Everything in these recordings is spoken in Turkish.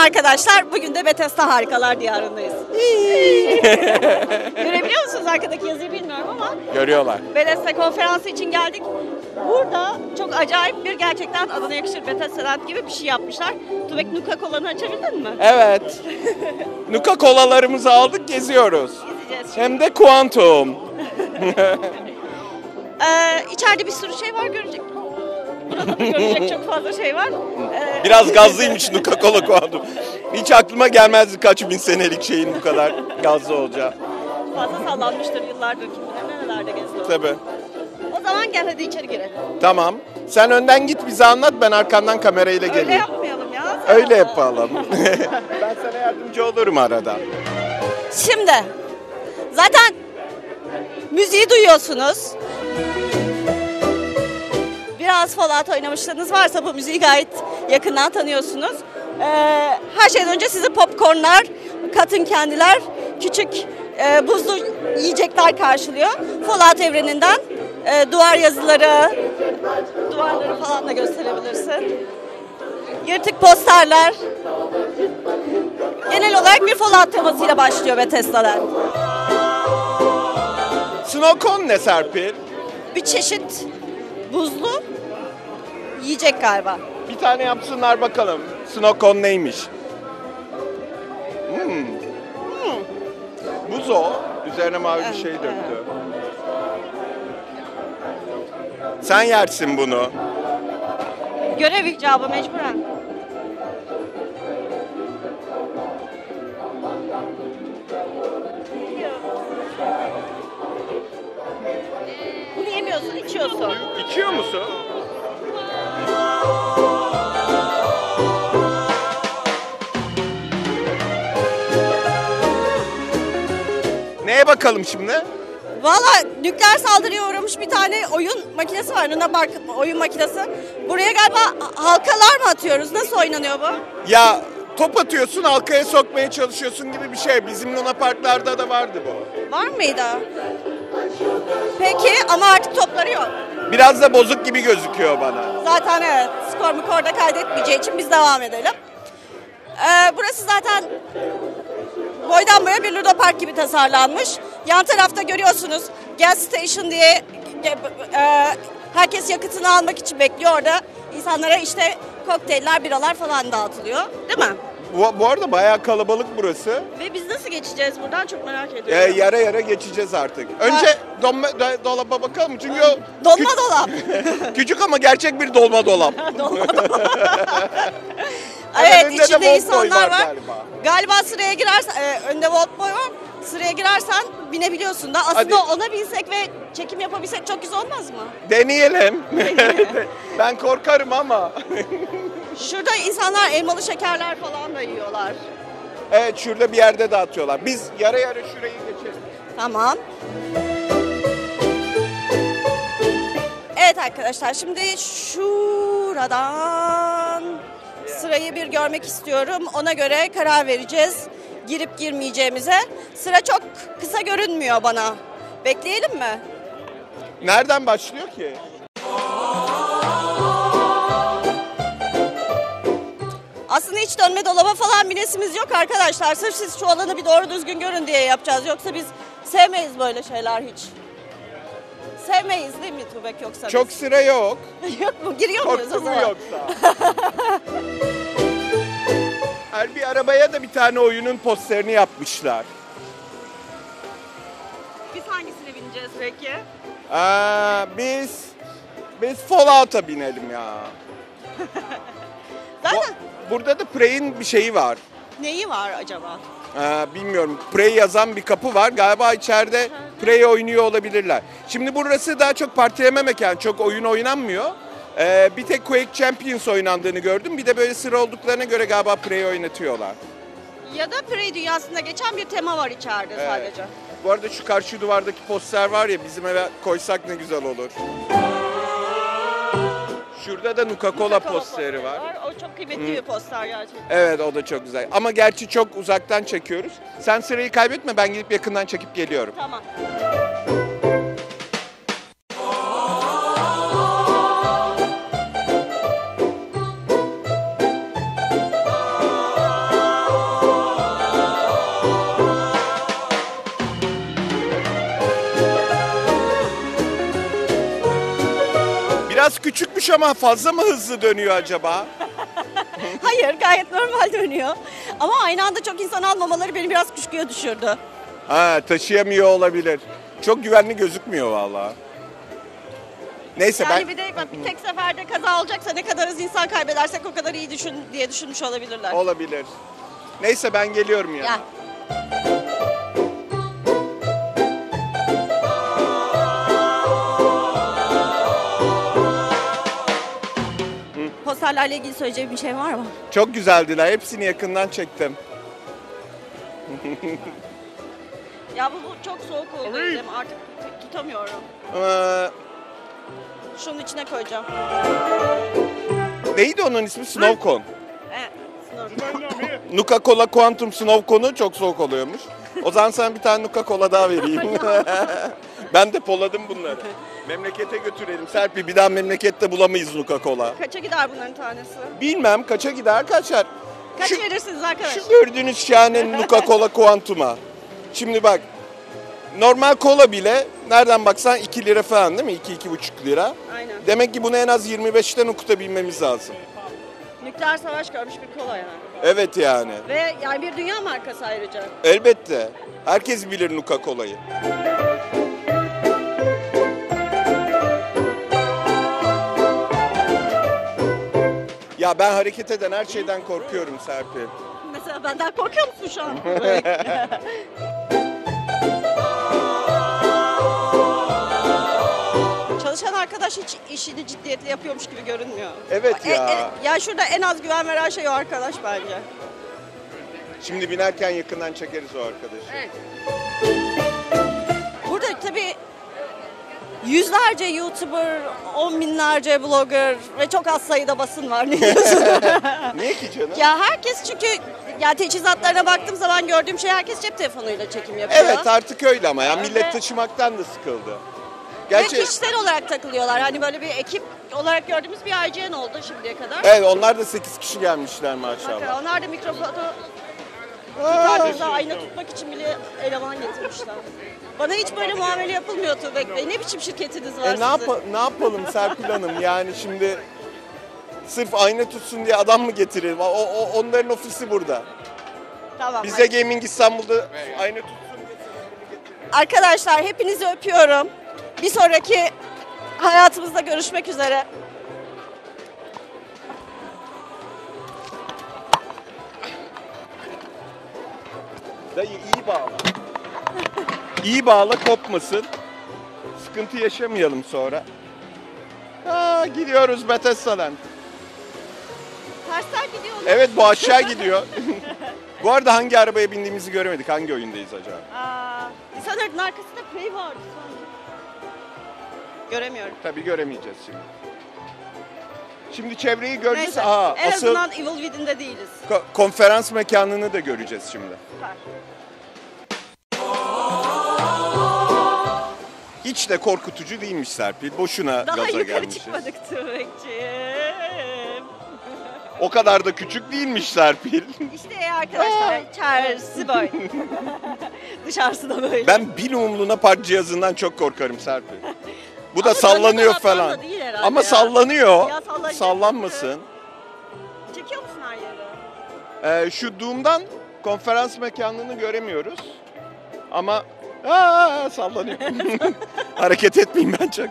arkadaşlar. Bugün de Bethesda Harikalar Diyarı'ndayız. Görebiliyor musunuz arkadaki yazıyı bilmiyorum ama Görüyorlar. Bethesda konferansı için geldik. Burada çok acayip bir gerçekten adına yakışır Bethesda'dan gibi bir şey yapmışlar. Tubek Nuka kolanı açabildin mi? Evet. Nuka kolalarımızı aldık geziyoruz. İzleyeceğiz. Hem de kuantum. Ee, içeride bir sürü şey var görecek. Burada da görecek çok fazla şey var. Ee, Biraz gazlıymış Nuka kola kuantum. Hiç aklıma gelmezdi kaç bin senelik şeyin bu kadar gazlı olacağı. fazla sallanmıştır yıllardır kim bilir nerelerde geziyor. Tabii. O zaman gel hadi içeri girelim. Tamam. Sen önden git bize anlat ben arkandan kamerayla Öyle geleyim. yapmayalım ya. sen Öyle yapalım. ben sana yardımcı olurum arada. Şimdi zaten müziği duyuyorsunuz. Biraz Fallout oynamışlığınız varsa bu müziği gayet yakından tanıyorsunuz. Ee, her şeyden önce sizi popcornlar, katın kendiler, küçük e, buzlu yiyecekler karşılıyor. Fallout evreninden e, duvar yazıları, duvarları falan da gösterebilirsin. Yırtık posterler. Genel olarak bir Fallout temasıyla başlıyor Bethesda'lar. Snowcon ne Serpil? Bir çeşit buzlu yiyecek galiba. Bir tane yapsınlar bakalım. Snowcon neymiş? Hmm. Hmm. Buz o. Üzerine mavi bir şey döktü. Sen yersin bunu. Görev icabı mecburen. Bunu yemiyorsun, içiyorsun. İçiyor musun? Neye bakalım şimdi? Valla nükleer saldırıya uğramış bir tane oyun makinesi var. Luna Park oyun makinesi. Buraya galiba halkalar mı atıyoruz? Nasıl oynanıyor bu? Ya top atıyorsun halkaya sokmaya çalışıyorsun gibi bir şey. Bizim Luna Parklarda da vardı bu. Var mıydı? Peki ama artık topları yok. Biraz da bozuk gibi gözüküyor bana. Zaten evet skor mu orada kaydetmeyeceği için biz devam edelim. Ee, burası zaten boydan boya bir Luna Park gibi tasarlanmış. Yan tarafta görüyorsunuz gas station diye e, herkes yakıtını almak için bekliyor orada. İnsanlara işte kokteyller, biralar falan dağıtılıyor. Değil mi? Bu, bu arada bayağı kalabalık burası. Ve biz nasıl geçeceğiz buradan çok merak Ee, ediyorum. yara yara geçeceğiz artık. Önce dolma, do- dolaba bakalım çünkü o Dolma küç- dolap. küçük ama gerçek bir dolma dolap. Evet önünde de içinde Volt Boy insanlar var var. galiba. Galiba sıraya girersen, e, önde Volt Boy var. Sıraya girersen binebiliyorsun da. Aslında Hadi. ona binsek ve çekim yapabilsek çok güzel olmaz mı? Deneyelim. ben korkarım ama. Şurada insanlar elmalı şekerler falan da yiyorlar. evet şurada bir yerde dağıtıyorlar. Biz yara yara şurayı geçelim. Tamam. Evet arkadaşlar şimdi şuradan sırayı bir görmek istiyorum. Ona göre karar vereceğiz girip girmeyeceğimize. Sıra çok kısa görünmüyor bana. Bekleyelim mi? Nereden başlıyor ki? Aslında hiç dönme dolaba falan binesimiz yok arkadaşlar. Sırf siz şu alanı bir doğru düzgün görün diye yapacağız. Yoksa biz sevmeyiz böyle şeyler hiç. Sevmeyiz değil mi Tubek yoksa biz? Çok sıra yok. yok mu? Giriyor muyuz o zaman? yoksa? Her bir arabaya da bir tane oyunun posterini yapmışlar. Biz hangisine bineceğiz peki? Aa, biz biz Fallout'a binelim ya. Zaten Bu- burada da Prey'in bir şeyi var. neyi var acaba? Ee, bilmiyorum. Prey yazan bir kapı var. Galiba içeride Prey oynuyor olabilirler. Şimdi burası daha çok partileme mekanı. Çok oyun oynanmıyor. Ee, bir tek Quake Champions oynandığını gördüm. Bir de böyle sıra olduklarına göre galiba Prey oynatıyorlar. Ya da Prey dünyasında geçen bir tema var içeride Evet. sadece. Bu arada şu karşı duvardaki poster var ya bizim eve koysak ne güzel olur. Şurada da Nuka Cola Coca-Cola posteri var. O çok kıymetli bir poster gerçekten. Evet o da çok güzel. Ama gerçi çok uzaktan çekiyoruz. Sen sırayı kaybetme ben gidip yakından çekip geliyorum. Tamam. Biraz küçükmüş ama fazla mı hızlı dönüyor acaba? Hayır gayet normal dönüyor. Ama aynı anda çok insan almamaları beni biraz kuşkuya düşürdü. Ha taşıyamıyor olabilir. Çok güvenli gözükmüyor vallahi. Neyse Yani ben bir de bak bir tek seferde kaza olacaksa ne kadar az insan kaybedersek o kadar iyi düşün diye düşünmüş olabilirler. olabilir. Neyse ben geliyorum ya. Gel. Posterlerle ilgili söyleyeceğim bir şey var mı? Çok güzeldiler. Hepsini yakından çektim. Ya bu, bu çok soğuk oldu elim. Artık tut- tutamıyorum. Ee, Şunun içine koyacağım. neydi onun ismi? Snow Cone. Evet. sınır. Nuka Cola Quantum Snow Cone'u çok soğuk oluyormuş. O zaman sana bir tane Nuka Cola daha vereyim. ben de poladım bunları. Memlekete götürelim. Serpil bir daha memlekette bulamayız Nuka Cola. Kaça gider bunların tanesi? Bilmem kaça gider kaçar. Kaç Şu- verirsiniz arkadaş? Şu gördüğünüz şahane Nuka Cola Quantum'a. Şimdi bak normal kola bile nereden baksan 2 lira falan değil mi? 2-2,5 lira. Aynen. Demek ki bunu en az 25'ten okutabilmemiz lazım. Nükleer savaş görmüş bir kola yani. Evet yani. Ve yani bir dünya markası ayrıca. Elbette. Herkes bilir Nuka Cola'yı. Ya ben hareket eden her şeyden korkuyorum Serpil. Mesela benden korkuyor musun şu an? Çalışan arkadaş hiç işini ciddiyetle yapıyormuş gibi görünmüyor. Evet E- ya. e- ya şurada en az güven veren şey o arkadaş bence. Şimdi binerken yakından çekeriz o arkadaşı. Evet. Burada tabii yüzlerce YouTuber, on binlerce blogger ve çok az sayıda basın var ne diyorsun? Niye ki canım? ya herkes çünkü ya teçhizatlarına baktığım zaman gördüğüm şey herkes cep telefonuyla çekim yapıyor. Evet artık öyle ama ya millet Ve- taşımaktan da sıkıldı. Ve Gerçi kişisel olarak takılıyorlar. Hani böyle bir ekip olarak gördüğümüz bir IGN oldu şimdiye kadar. evet onlar da 8 kişi gelmişler Bakın maşallah. onlar da mikrofonu tutarkıza ayna tutmak için bile eleman getirmişler. Bana hiç böyle muamele yapılmıyor Tuğbek Bey. Ne biçim şirketiniz var E ne, sizin? yapa- ne yapalım Serpil Hanım yani şimdi sırf ayna tutsun diye adam mı getirelim? O, o- onların ofisi burada. Tamam. Bize Gaming İstanbul'da ayna tutsun. Arkadaşlar hepinizi öpüyorum. Bir sonraki hayatımızda görüşmek üzere. Dayı iyi bağla. İyi bağla kopmasın. Sıkıntı yaşamayalım sonra. Aa, gidiyoruz Bethesda'dan. Tersten gidiyorlar. Evet bu aşağı gidiyor. bu arada hangi arabaya bindiğimizi göremedik. Hangi oyundayız acaba? Aa, Dishonored'ın arkasında Prey vardı sanki. Göremiyorum. Tabii göremeyeceğiz şimdi. Şimdi çevreyi göreceğiz. Neyse. Aa, en asıl azından Evil Within'de değiliz. ko- konferans mekanını da göreceğiz şimdi. Süper. Hiç de korkutucu değilmiş Serpil. Boşuna Daha gaza yukarı gelmişiz. çıkmadık Tübekçiğim. O kadar da küçük değilmiş Serpil. İşte arkadaşlar içerisi böyle. Dışarısı da böyle. ben bil umluna park cihazından çok korkarım Serpil. Bu da Ama sallanıyor dönme falan. da değil herhalde Ama ya. sallanıyor. Ya sallanacak. Sallanmasın. Çekiyor musun her yeri? Ee, şu Doom'dan konferans mekanını göremiyoruz. Ama aa, sallanıyor. Hareket etmeyeyim ben çok.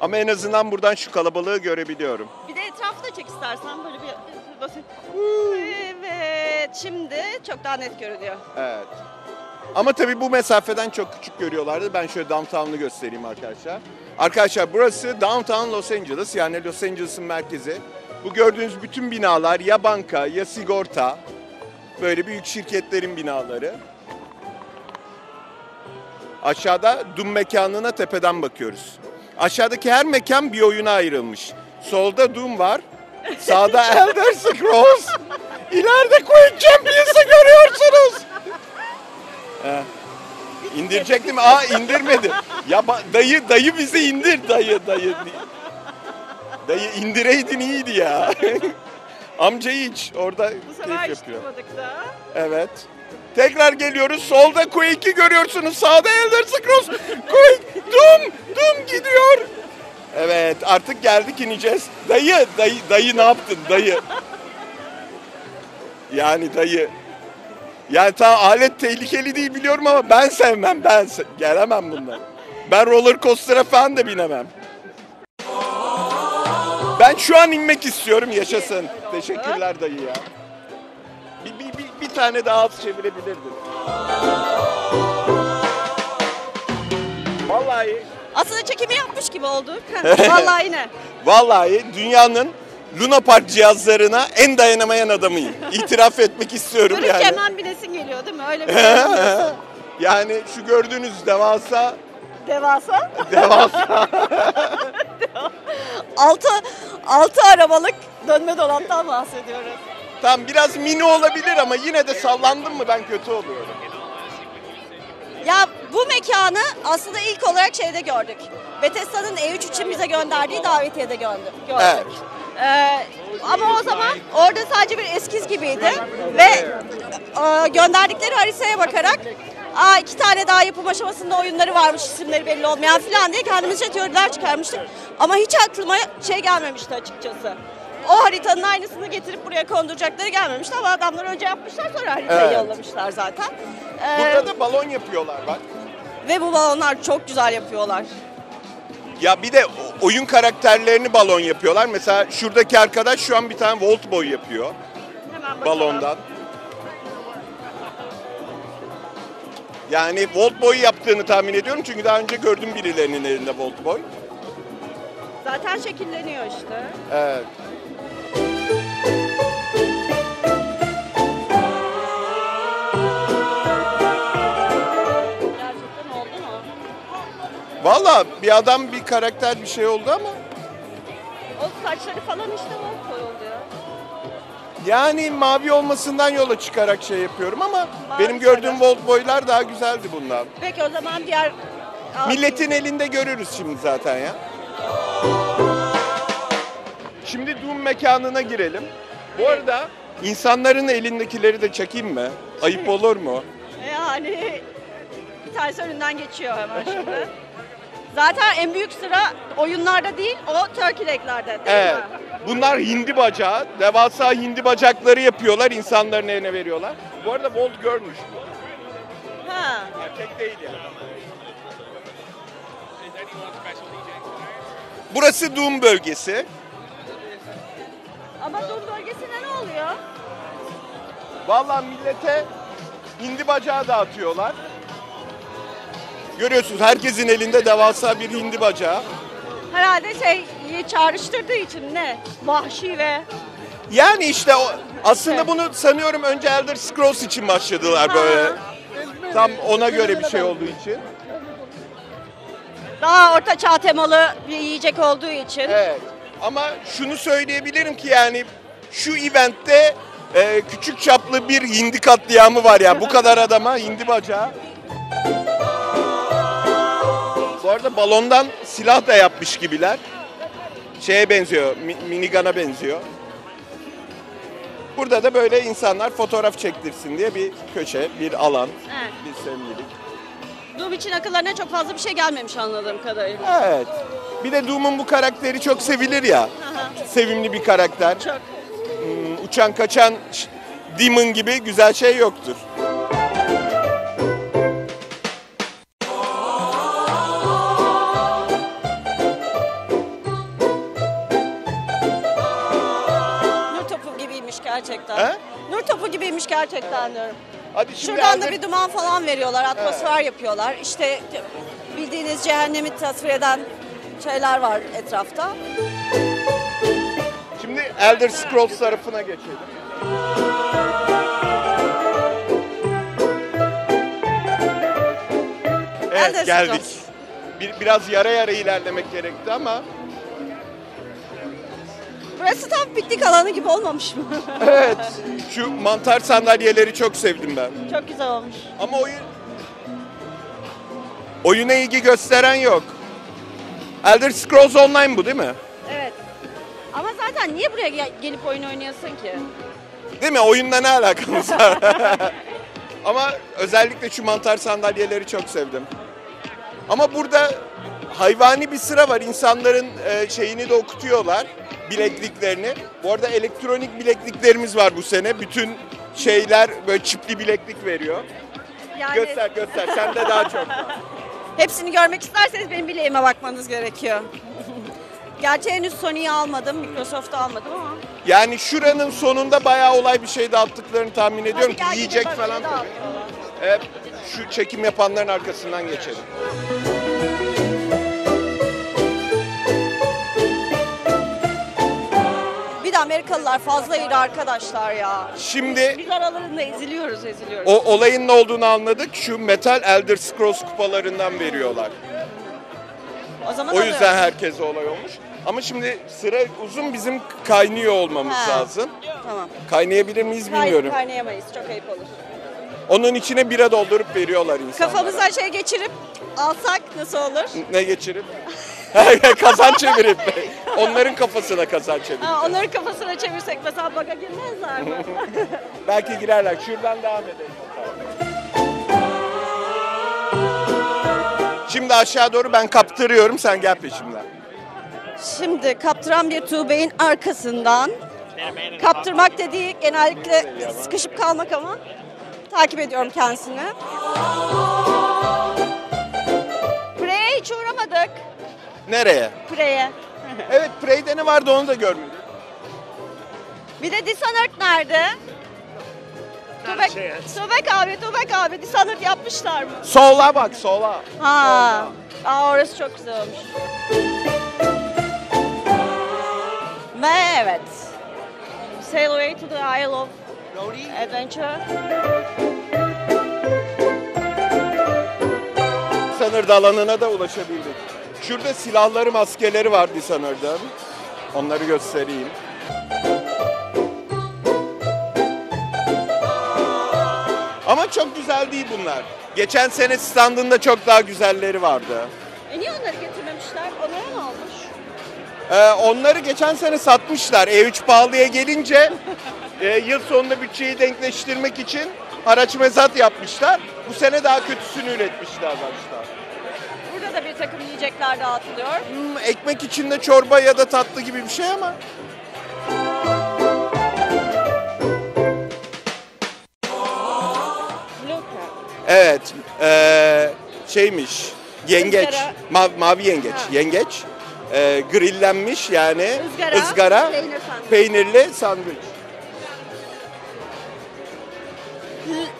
Ama en azından buradan şu kalabalığı görebiliyorum. Bir de etrafı da çek istersen böyle bir basit. Evet şimdi çok daha net görünüyor. Evet. Ama tabii bu mesafeden çok küçük görüyorlardı. Ben şöyle downtown'u göstereyim arkadaşlar. Arkadaşlar burası downtown Los Angeles yani Los Angeles'ın merkezi. Bu gördüğünüz bütün binalar ya banka ya sigorta. Böyle büyük şirketlerin binaları. Aşağıda Doom mekanına tepeden bakıyoruz. Aşağıdaki her mekan bir oyuna ayrılmış. Solda Doom var. Sağda Elder Scrolls. İleride Quake Champions'ı görüyorsunuz. He. İndirecektim. Aa indirmedi. Ya dayı dayı bizi indir dayı dayı. Dayı indireydin iyiydi ya. Amcayı hiç orada Bu keyif yapıyor. da. Evet. Tekrar geliyoruz. Solda Quake'i görüyorsunuz. Sağda Elder Scrolls. Quake, Doom, Doom gidiyor. Evet artık geldik ineceğiz. Dayı, dayı, dayı ne yaptın dayı? Yani dayı. Yani tamam alet tehlikeli değil biliyorum ama ben sevmem. Ben se- gelemem bundan. Ben roller coaster'a falan da binemem. Ben şu an inmek istiyorum yaşasın. Teşekkürler dayı ya. Tane daha az çevirebilirdin. Vallahi Aslında çekimi yapmış gibi olduk. Vallahi yine. Vallahi dünyanın Luna Park cihazlarına en dayanamayan adamıyım. İtiraf etmek istiyorum Dururken yani. hemen binesin geliyor değil mi? Öyle bir şey yani şu gördüğünüz devasa Devasa. devasa Altı, altı arabalık dönme dolaptan bahsediyoruz. Tam biraz mini olabilir ama yine de sallandım mı ben kötü oluyorum. Ya bu mekanı aslında ilk olarak şeyde gördük. Bethesda'nın E3 için bize gönderdiği davetiyede gördük. gördük. Evet. Ee, ama o zaman orada sadece bir eskiz gibiydi ve e, gönderdikleri haritaya bakarak Aa, iki tane daha yapım aşamasında oyunları varmış isimleri belli olmayan falan diye kendimizce teoriler çıkarmıştık. Ama hiç aklıma şey gelmemişti açıkçası. O haritanın aynısını getirip buraya konduracakları gelmemişti ama adamlar önce yapmışlar sonra haritayı Evet. yollamışlar zaten. Ee, Burada da balon yapıyorlar bak. ve bu balonlar çok güzel yapıyorlar. Ya bir de o- oyun karakterlerini balon yapıyorlar. Mesela şuradaki arkadaş şu an bir tane Volt Boy yapıyor Hemen bakalım. balondan. Yani Volt Boy yaptığını tahmin ediyorum çünkü daha önce gördüm birilerinin elinde Volt Boy. Zaten şekilleniyor işte. Evet. Valla bir adam bir karakter bir şey oldu ama O saçları falan işte o koyuldu ya. yani mavi olmasından yola çıkarak şey yapıyorum ama Mavi benim gördüğüm. Volt Boy'lar daha güzeldi bundan. Peki o zaman diğer... Milletin elinde görürüz şimdi zaten ya. Şimdi Doom mekanına girelim. Bu arada insanların elindekileri de çekeyim mi? Ayıp olur mu? Yani bir tanesi önünden geçiyor hemen şimdi. Zaten en büyük sıra oyunlarda değil, o Turkey Leg'lerde değil Evet. mi? Bunlar hindi bacağı. Devasa hindi bacakları yapıyorlar. insanların eline veriyorlar. Bu arada Volt görmüş. Ha. Erkek değil yani. Burası Doom bölgesi. Ama Doom bölgesinde ne oluyor? Vallahi millete hindi bacağı dağıtıyorlar. Görüyorsunuz herkesin elinde devasa bir hindi bacağı. Herhalde şey çağrıştırdığı için ne? Vahşi ve... Yani işte o, aslında bunu sanıyorum önce Elder Scrolls için başladılar böyle. Tam ona göre bir şey olduğu için. Daha orta çağ temalı bir yiyecek olduğu için. Evet. Ama şunu söyleyebilirim ki yani şu eventte e, küçük çaplı bir hindi katliamı var ya. Bu kadar adama hindi bacağı. Arada balondan silah da yapmış gibiler. Şeye benziyor, mi- minigana benziyor. Burada da böyle insanlar fotoğraf çektirsin diye bir köşe, bir alan, Evet. bir sevgilik. Doom için akıllarına çok fazla bir şey gelmemiş anladığım kadarıyla. Evet. Bir de Doom'un bu karakteri çok sevilir ya. Aha. Sevimli bir karakter. Çok. Hmm, uçan kaçan Demon gibi güzel şey yoktur. Gerçekten. He? Nur topu gibiymiş gerçekten diyorum. Hadi şimdi Şuradan da bir duman falan veriyorlar, atmosfer yapıyorlar. İşte bildiğiniz cehennemi tasvir eden şeyler var etrafta. Şimdi Elder Scrolls tarafına geçelim. Elder Evet geldik. Scrolls. Bir, biraz yara yara ilerlemek gerekti ama Burası tam piknik alanı gibi olmamış mı? evet şu mantar sandalyeleri çok sevdim ben. Çok güzel olmuş. Ama oyun oyuna ilgi gösteren yok. Elder Scrolls Online bu değil mi? Evet. Ama zaten niye buraya gel- gelip oyun oynuyorsun ki? Değil mi? Oyunla ne alakamız var? Ama özellikle şu mantar sandalyeleri çok sevdim. Ama burada hayvani bir sıra var. İnsanların e, şeyini de okutuyorlar. Bilekliklerini. Bu arada elektronik bilekliklerimiz var bu sene. Bütün şeyler böyle çipli bileklik veriyor. Yani Göster göster. Sende daha çok var. hepsini görmek isterseniz benim bileğime bakmanız gerekiyor. Gerçi henüz Sony'yi almadım, Microsoft'u almadım ama. Yani şuranın sonunda bayağı olay bir şey dağıttıklarını tahmin ediyorum ki yiyecek falan tabii. bir daha. E, şu çekim yapanların arkasından geçelim. Amerikalılar fazla iri arkadaşlar ya. Şimdi Biz aralarında eziliyoruz, eziliyoruz. o olayın ne olduğunu anladık. Şu Metal Elder Scrolls kupalarından veriyorlar. O zaman O yüzden herkese olay olmuş. Ama şimdi sıra uzun bizim kaynıyor olmamız Ha. lazım. Tamam. Kaynayabilir miyiz bilmiyorum. Kaynayamayız, çok ayıp olur. Onun içine bira doldurup veriyorlar insanlara. Kafamıza şey geçirip alsak nasıl olur? Ne geçirip? kazan çevirip. Onların kafasına kazan. Ha, onların kafasına çevirsek mesela baga girmezler mi? Belki girerler. Şuradan devam edelim. Şimdi aşağı doğru ben kaptırıyorum. Sen gel peşimden. Şimdi kaptıran bir Tuğbey'in arkasından kaptırmak dediği genellikle sıkışıp kalmak ama takip ediyorum kendisini. Pre'ye hiç uğramadık. Nereye? Pre'ye. Evet Prey'de ne vardı onu da görmedim. Bir de Dishonored nerede? Tubek, Tubek abi, Tubek abi Dishonored yapmışlar mı? Sola bak sola. Ha. Aa, orası çok güzel olmuş. Ve evet. Sail away to the Isle of Adventure. Dishonored alanına da ulaşabildik. Şurada silahları, maskeleri var Dishonored'ın. Onları göstereyim. Ama çok güzel değil bunlar. Geçen sene standında çok daha güzelleri vardı. E niye onları getirmemişler? Onlara ne olmuş? Ee, onları geçen sene satmışlar. E3 pahalıya gelince e, yıl sonunda bütçeyi denkleştirmek için haraç mezat yapmışlar. Bu sene daha kötüsünü üretmişler başta. Bir takım yiyecekler dağıtılıyor. Hmm, ekmek içinde çorba ya da tatlı gibi bir şey ama. Evet. ee, şeymiş. Yengeç. Izgara. Ma- mavi yengeç. Ha. Yengeç. Ee, grillenmiş yani. Izgara, ızgara, peynir sandviç. peynirli sandviç.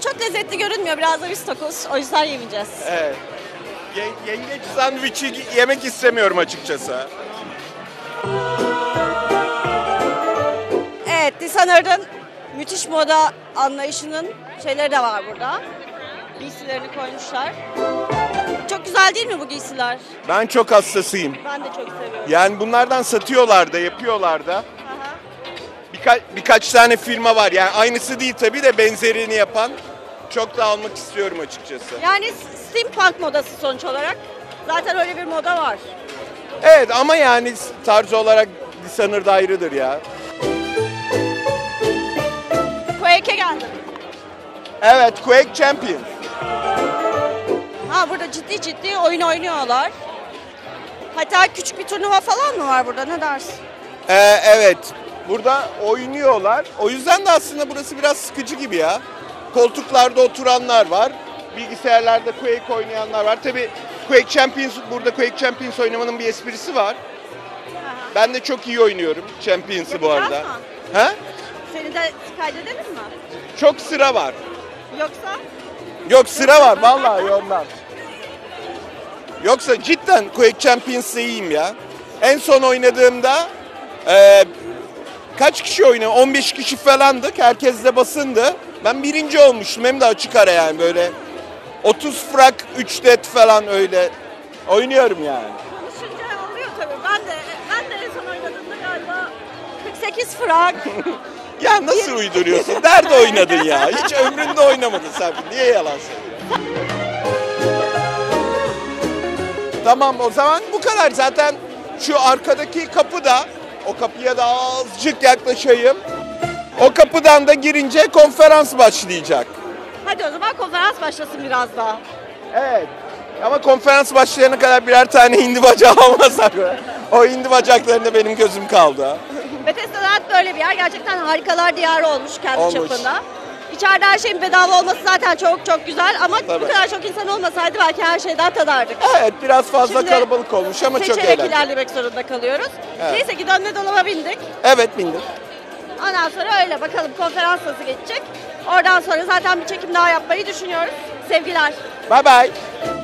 Çok lezzetli görünmüyor. Biraz da biz tokuz. O yüzden yemeyeceğiz. Evet. Ye- yengeç sandviçi yemek istemiyorum açıkçası. Evet, Dishonored'ın müthiş moda anlayışının şeyleri de var burada. Giysilerini koymuşlar. Çok güzel değil mi bu giysiler? Ben çok hassasıyım. Ben de çok seviyorum. Yani bunlardan satıyorlar da, yapıyorlar da. Aha. Birka- birkaç tane firma var. Yani aynısı değil tabii de benzerini yapan. Çok da almak istiyorum açıkçası. Yani steampunk modası sonuç olarak. Zaten öyle bir moda var. Evet ama yani tarz olarak Dishonored ayrıdır ya. Quake'e geldim. Evet, Quake Champion. Ha burada ciddi ciddi oyun oynuyorlar. Hatta küçük bir turnuva falan mı var burada ne dersin? Ee, evet, burada oynuyorlar. O yüzden de aslında burası biraz sıkıcı gibi ya. Koltuklarda oturanlar var. Bilgisayarlarda Quake oynayanlar var. Tabii Quake Champions, burada Quake Champions oynamanın bir esprisi var. Ben de çok iyi oynuyorum Champions'ı bu arada. mı? Ha? Seni de kaydedelim mi? Çok sıra var. Yoksa? Yok sıra var vallahi ondan. Yoksa cidden Quake Champions'da iyiyim ya. En son oynadığımda e, kaç kişi oynadı? 15 kişi falandık. Herkes de basındı. Ben birinci olmuştum. Hem de açık ara yani böyle. 30 frak, 3 dead falan öyle. Oynuyorum yani. Konuşunca oluyor tabii. Ben de ben de en son oynadığımda galiba 48 frank. Ya nasıl uyduruyorsun? Nerede oynadın ya? Hiç ömründe oynamadın sen. Niye yalan söylüyorsun? Tamam o zaman bu kadar. Zaten şu arkadaki kapı da o kapıya da azıcık yaklaşayım. O kapıdan da girince konferans başlayacak. Hadi o zaman konferans başlasın biraz daha. Evet. Ama konferans başlayana kadar birer tane hindi bacağı almasak. o hindi bacaklarında benim gözüm kaldı. Bethesda Land böyle bir yer. Gerçekten harikalar diyarı olmuş kendi Olmuş. çapında. İçeride her şeyin bedava olması zaten çok çok güzel ama Tabii. bu kadar çok insan olmasaydı belki her şeyden tadardık. Evet biraz fazla Şimdi kalabalık olmuş ama çok Seçerek eğlenceli. ilerlemek zorunda kalıyoruz. Evet. Neyse ki dönme dolaba bindik. Evet bindim. Ondan sonra öyle bakalım konferans nasıl geçecek. Oradan sonra zaten bir çekim daha yapmayı düşünüyoruz. Sevgiler. Bye bye.